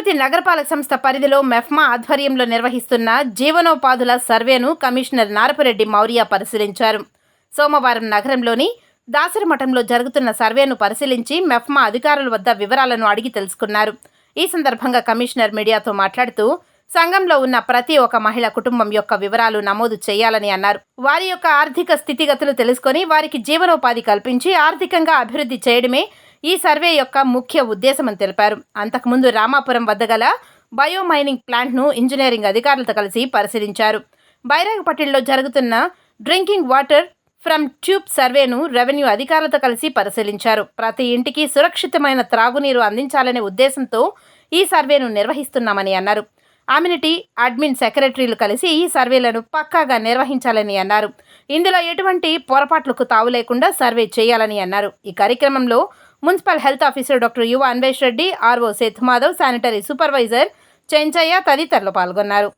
తిరుపతి నగరపాలక సంస్థ పరిధిలో మెఫ్మా ఆధ్వర్యంలో నిర్వహిస్తున్న జీవనోపాధుల సర్వేను కమిషనర్ నారపురెడ్డి మౌర్య పరిశీలించారు. సోమవారం నగరంలోని దాసరమఠంలో జరుగుతున్న సర్వేను పరిశీలించి మెఫ్మా అధికారుల వద్ద వివరాలను అడిగి తెలుసుకున్నారు. ఈ సందర్భంగా కమిషనర్ మీడియాతో మాట్లాడుతూ సంఘంలో ఉన్న ప్రతి ఒక్క మహిళ కుటుంబం యొక్క వివరాలు నమోదు చేయాలని అన్నారు. వారి యొక్క ఆర్థిక స్థితిగతులు తెలుసుకొని వారికి జీవనోపాధి కల్పించి ఆర్థికంగా అభివృద్ధి చేయడమే ఈ సర్వే యొక్క ముఖ్య ఉద్దేశమని తెలిపారు. అంతకుముందు రామాపురం వద్ద గల బయోమైనింగ్ ప్లాంట్ను ఇంజనీరింగ్ అధికారులతో కలిసి పరిశీలించారు. బైరాగపట్టిలో జరుగుతున్న డ్రింకింగ్ వాటర్ ఫ్రమ్ ట్యూబ్ సర్వేను రెవెన్యూ అధికారులతో కలిసి పరిశీలించారు. ప్రతి ఇంటికి సురక్షితమైన త్రాగునీరు అందించాలనే ఉద్దేశంతో ఈ సర్వేను నిర్వహిస్తున్నామని అన్నారు. అమ్యూనిటీ అడ్మిన్ సెక్రటరీలు కలిసి ఈ సర్వేలను పక్కాగా నిర్వహించాలని అన్నారు. ఇందులో ఎటువంటి పొరపాట్లకు తావు లేకుండా సర్వే చేయాలని అన్నారు. ఈ కార్యక్రమంలో municipal health officer doctor Yuva Anvesh Reddy RO Sethu Madhav sanitary supervisor Chenchaiah తదితరులు పాల్గొన్నారు.